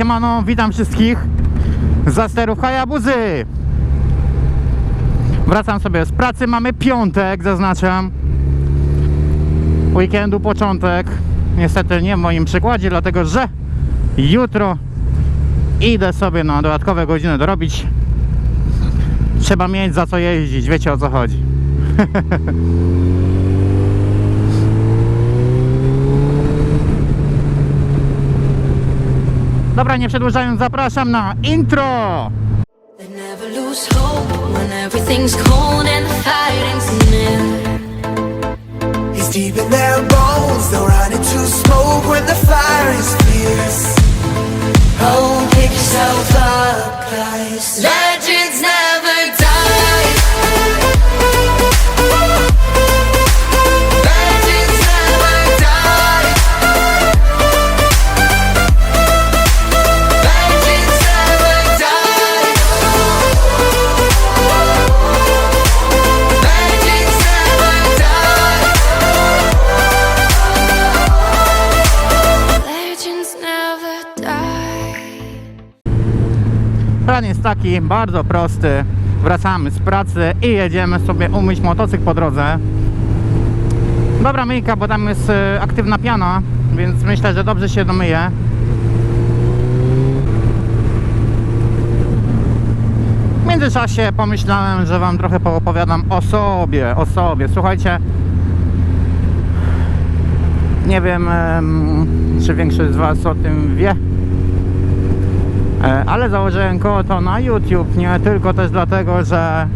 siemano, witam wszystkich za sterów Hayabuzy. Wracam sobie z pracy, mamy piątek, zaznaczam. Weekendu początek. Niestety nie w moim przykładzie, dlatego że jutro idę sobie na dodatkowe godziny dorobić. Trzeba mieć za co jeździć, wiecie o co chodzi. Dobra, nie przedłużając, zapraszam na intro! They never lose hope when everything's cold and the fighting's near. It's deep in their bones, they'll run into smoke when the fire is fierce. Oh, pick yourself up, guys. Plan jest taki, bardzo prosty. Wracamy z pracy i jedziemy sobie umyć motocykl po drodze. Dobra myjka, bo tam jest e, aktywna piana, więc myślę, że dobrze się domyje. W międzyczasie pomyślałem, że Wam trochę poopowiadam o sobie, o sobie. Słuchajcie, nie wiem, em, czy większość z Was o tym wie, E, ale założyłem to na YouTube nie tylko też dlatego, że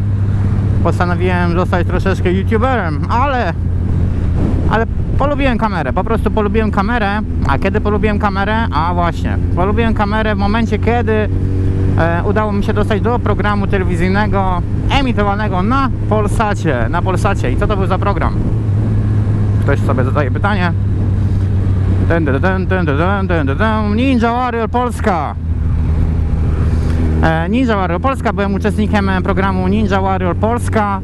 postanowiłem zostać troszeczkę youtuberem, ale ale polubiłem kamerę, po prostu polubiłem kamerę, a kiedy polubiłem kamerę? A właśnie, polubiłem kamerę w momencie kiedy e, udało mi się dostać do programu telewizyjnego emitowanego na Polsacie, na Polsacie i co to był za program? Ktoś sobie zadaje pytanie. Ninja Warrior Polska E, Ninja Warrior Polska, byłem uczestnikiem e, programu Ninja Warrior Polska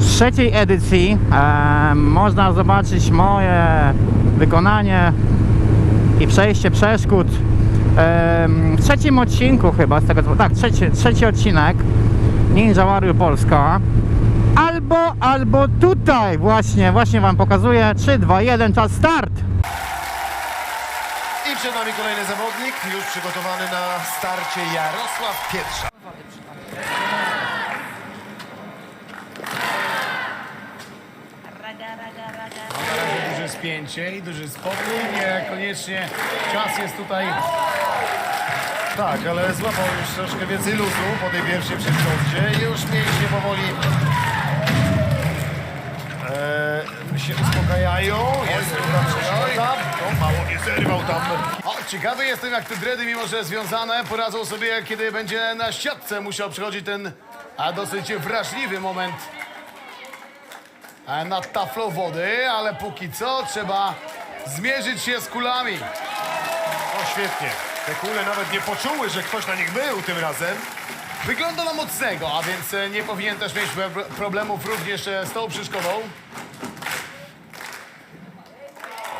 trzeciej edycji. E, można zobaczyć moje wykonanie i przejście przeszkód e, w trzecim odcinku chyba, z tego co, tak, trzeci, trzeci odcinek Ninja Warrior Polska. Albo, albo tutaj właśnie, właśnie Wam pokazuję. 3, 2, 1, czas start! Przed nami kolejny zawodnik, już przygotowany na starcie Jarosław Pietrza. Duże spięcie i duży spokój. Niekoniecznie czas jest tutaj. Tak, ale złapał już troszkę więcej luzu po tej pierwszej przeszkodzie i już mięśnie powoli się uspokajają. Jest druga przeszkoda. No, mało nie zerwał tam. O, ciekawy jestem, jak te dredy, mimo że związane, poradzą sobie, kiedy będzie na siatce musiał przychodzić ten a dosyć wrażliwy moment e, nad taflą wody, ale póki co trzeba zmierzyć się z kulami. O, świetnie. Te kule nawet nie poczuły, że ktoś na nich był tym razem. Wygląda na mocnego, a więc e, nie powinien też mieć pro- problemów również e, z tą przeszkodą.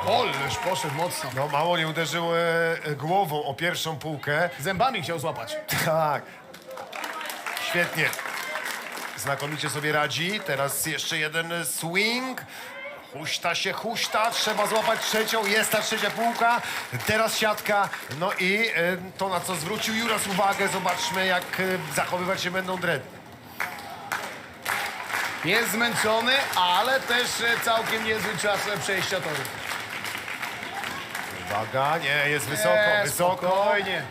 Oleż poszedł mocno. No, mało nie uderzył e, e, głową o pierwszą półkę. Zębami chciał złapać. Tak. Świetnie. Znakomicie sobie radzi. Teraz jeszcze jeden swing. Huśta się, huśta. Trzeba złapać trzecią. Jest ta trzecia półka. Teraz siatka. No i e, to, na co zwrócił Juras uwagę. Zobaczmy, jak e, zachowywać się będą dready. Jest zmęczony, ale też e, całkiem niezły czas e, przejścia toru. Uwaga, nie, jest wysoko, Nie, wysoko. Spokojnie.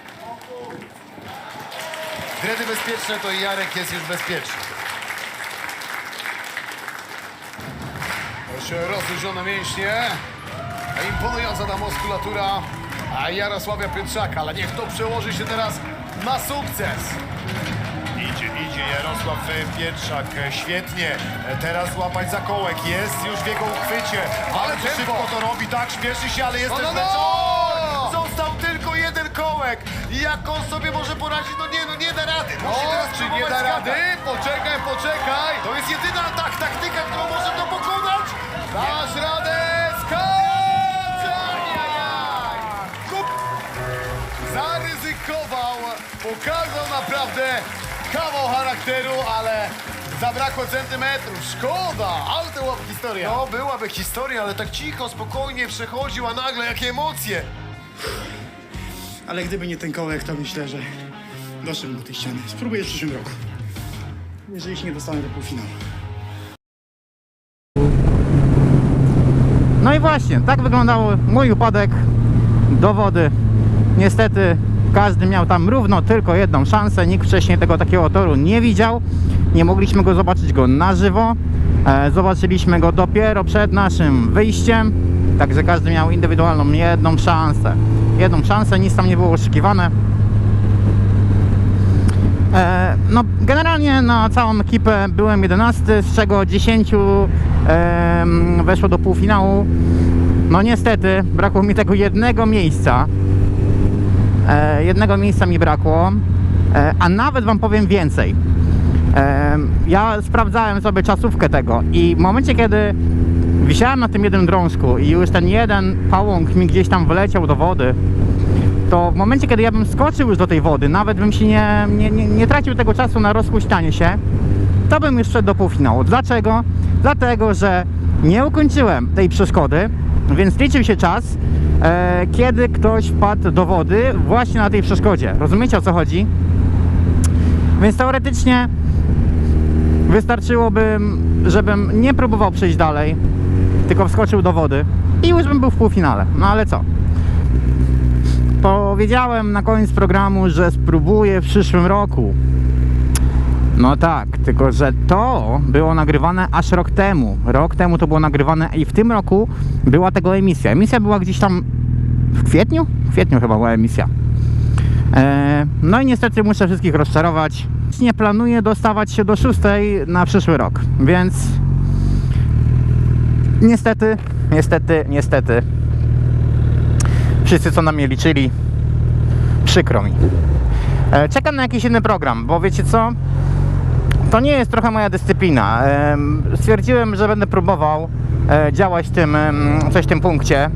Dredy bezpieczne, to i Jarek jest już bezpieczny. Już rozluźnione mięśnie. Imponująca ta muskulatura a Jarosławia Pietrzaka, ale niech to przełoży się teraz na sukces. Idzie Jarosław e, Pietrzak, e, świetnie. E, teraz złapać za kołek, jest już w jego uchwycie. Ale Bardzo szybko to robi, tak, śpieszy się, ale jest no, też no, no! Został tylko jeden kołek. Jak on sobie może poradzić? No nie, no nie da rady. Musi no, teraz czy nie da rady? Poczekaj, poczekaj. To jest jedyna tak, taktyka, którą może to pokonać. Dasz radę, Zaryzykował, pokazał naprawdę kawał charakteru, ale zabrakło centymetrów. Szkoda, ale to była historia. No, byłaby historia, ale tak cicho, spokojnie przechodził, a nagle jakie emocje. Ale gdyby nie ten kołek, to myślę, że doszedłbym do tej ściany. Spróbuję w przyszłym roku. Jeżeli się nie dostanę do półfinału. No i właśnie, tak wyglądał mój upadek do wody. Niestety każdy miał tam równo tylko jedną szansę. Nikt wcześniej tego takiego toru nie widział. Nie mogliśmy go zobaczyć go na żywo. E, zobaczyliśmy go dopiero przed naszym wyjściem. Także każdy miał indywidualną jedną szansę. Jedną szansę, nic tam nie było oszukiwane. E, no, generalnie na całą ekipę byłem 11, z czego 10 em, weszło do półfinału. No niestety, brakło mi tego jednego miejsca. E, jednego miejsca mi brakło, e, a nawet Wam powiem więcej. E, ja sprawdzałem sobie czasówkę tego i w momencie, kiedy wisiałem na tym jednym drążku i już ten jeden pałąk mi gdzieś tam wleciał do wody, to w momencie, kiedy ja bym skoczył już do tej wody, nawet bym się nie, nie, nie, nie tracił tego czasu na rozpuścianie się, to bym już szedł do półfinału. Dlaczego? Dlatego, że nie ukończyłem tej przeszkody, więc liczył się czas, e, kiedy ktoś wpadł do wody właśnie na tej przeszkodzie. Rozumiecie o co chodzi? Więc teoretycznie wystarczyłoby, żebym nie próbował przejść dalej, tylko wskoczył do wody i już bym był w półfinale. No ale co? Powiedziałem na koniec programu, że spróbuję w przyszłym roku. No tak, tylko że to było nagrywane aż rok temu. Rok temu to było nagrywane i w tym roku była tego emisja. Emisja była gdzieś tam w kwietniu? W kwietniu chyba była emisja. E, no i niestety muszę wszystkich rozczarować. Nie planuję dostawać się do szóstej na przyszły rok, więc niestety, niestety, niestety wszyscy co na mnie liczyli, przykro mi. E, Czekam na jakiś inny program, bo wiecie co? To nie jest trochę moja dyscyplina. Em, Stwierdziłem, że będę próbował e, działać tym, coś w tym punkcie,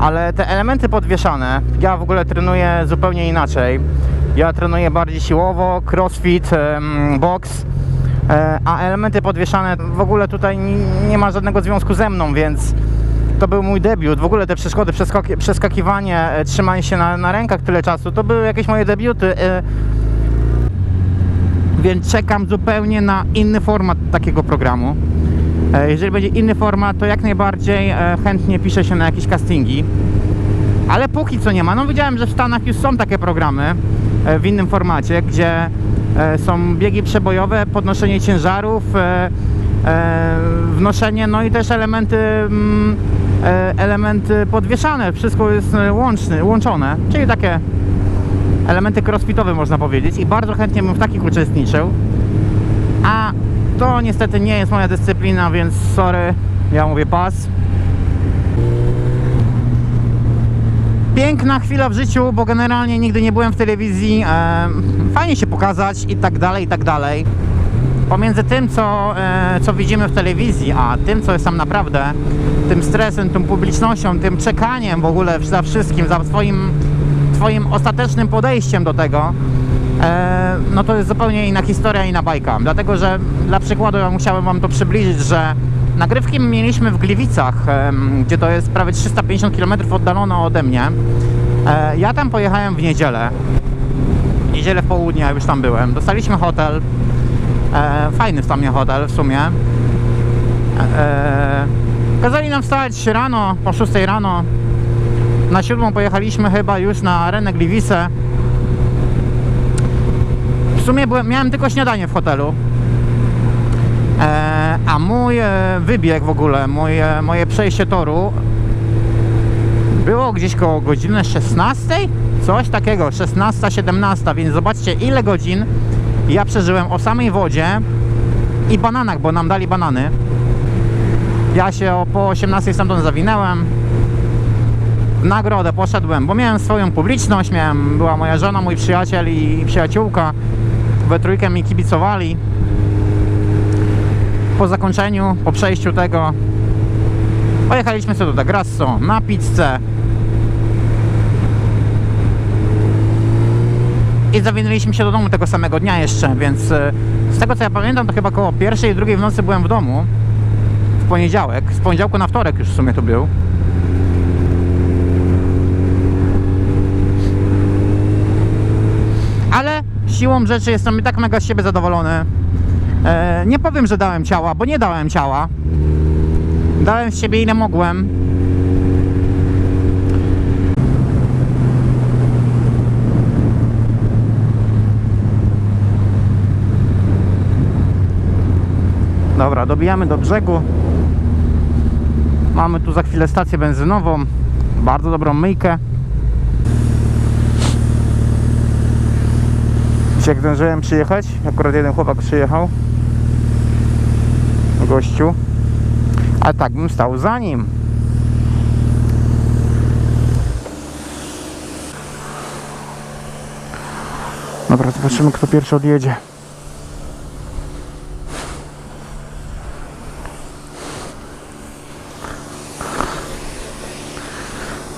ale te elementy podwieszane, ja w ogóle trenuję zupełnie inaczej. Ja trenuję bardziej siłowo, crossfit, box, e, a elementy podwieszane w ogóle tutaj ni- nie ma żadnego związku ze mną, więc to był mój debiut. W ogóle te przeszkody, przeskaki, przeskakiwanie, e, trzymanie się na, na rękach tyle czasu, to były jakieś moje debiuty. Więc czekam zupełnie na inny format takiego programu. E, Jeżeli będzie inny format, to jak najbardziej e, chętnie piszę się na jakieś castingi. Ale póki co nie ma. No widziałem, że w Stanach już są takie programy e, w innym formacie, gdzie są biegi przebojowe, podnoszenie ciężarów, wnoszenie, no i też elementy mm, elementy podwieszane. Wszystko jest łączne, łączone, czyli takie elementy crossfitowe można powiedzieć i bardzo chętnie bym w takich uczestniczył. A to niestety nie jest moja dyscyplina, więc sorry, ja mówię pas. Piękna chwila w życiu, bo generalnie nigdy nie byłem w telewizji. Fajnie się pokazać i tak dalej, i tak dalej. Pomiędzy tym, co, e, co widzimy w telewizji, a tym, co jest tam naprawdę, tym stresem, tą publicznością, tym czekaniem w ogóle za wszystkim, za swoim, swoim ostatecznym podejściem do tego, e, no to jest zupełnie inna historia, inna bajka. Dlatego, że dla przykładu ja chciałem Wam to przybliżyć, że nagrywki mieliśmy w Gliwicach, em, gdzie to jest prawie 350 km oddalone ode mnie. E, ja tam pojechałem w niedzielę. W niedzielę w południe już tam byłem. Dostaliśmy hotel. E, fajny w sumie hotel w sumie. E, kazali nam wstać rano, po 6 rano. Na siódmą pojechaliśmy chyba już na arenę Gliwice. W sumie byłem, miałem tylko śniadanie w hotelu. E, a mój e, wybieg w ogóle, moje, moje przejście toru było gdzieś koło godziny 16? Coś takiego, 16-17, więc zobaczcie ile godzin ja przeżyłem o samej wodzie i bananach, bo nam dali banany. Ja się po 18 stamtąd zawinęłem. W nagrodę poszedłem, bo miałem swoją publiczność, miałem, była moja żona, mój przyjaciel i przyjaciółka. We trójkę mi kibicowali. Po zakończeniu, po przejściu tego pojechaliśmy sobie do Grasso na pizzę. i zawinęliśmy się do domu tego samego dnia jeszcze, więc e, z tego co ja pamiętam, to chyba koło pierwszej, drugiej w nocy byłem w domu w poniedziałek, z poniedziałku na wtorek już w sumie to był. Ale siłą rzeczy jestem i tak mega z siebie zadowolony. E, nie powiem, że dałem ciała, bo nie dałem ciała. Dałem z siebie ile mogłem. Dobra, dobijamy do brzegu. Mamy tu za chwilę stację benzynową. Bardzo dobrą myjkę. Dzisiaj jak zdążyłem przyjechać, akurat jeden chłopak przyjechał. Gościu. Ale tak bym stał za nim. Dobra, zobaczymy kto pierwszy odjedzie.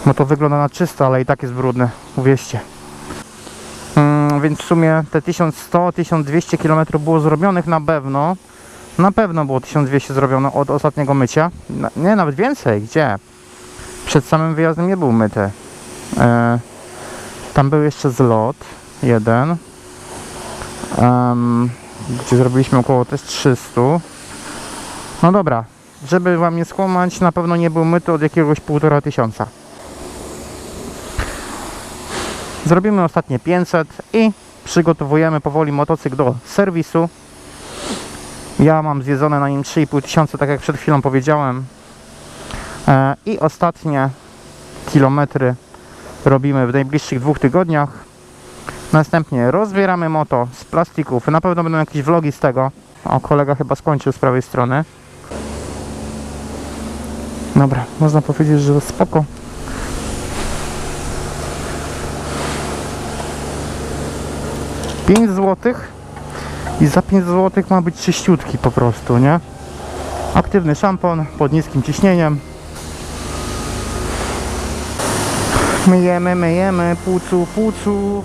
No to wygląda na czysto, ale i tak jest brudne, uwierzcie. Więc w sumie te 1100-1200 km było zrobionych na pewno. Na pewno było 1200 zrobione od ostatniego mycia. Nie, nawet więcej. Gdzie? Przed samym wyjazdem nie był myty. E, tam był jeszcze zlot. Jeden. Em, gdzie zrobiliśmy około też 300. No dobra. Żeby wam nie skłamać, na pewno nie był myty od jakiegoś półtora tysiąca. Zrobimy ostatnie 500 i przygotowujemy powoli motocykl do serwisu. Ja mam zjedzone na nim 3,5 tysiąca, tak jak przed chwilą powiedziałem. E, I ostatnie kilometry robimy w najbliższych dwóch tygodniach. Następnie rozbieramy moto z plastików. Na pewno będą jakieś vlogi z tego. O, kolega chyba skończył z prawej strony. Dobra, można powiedzieć, że spoko. 5 zł i za 5 zł ma być czyściutki po prostu, nie? Aktywny szampon pod niskim ciśnieniem. Myjemy, myjemy, płucu, płucu.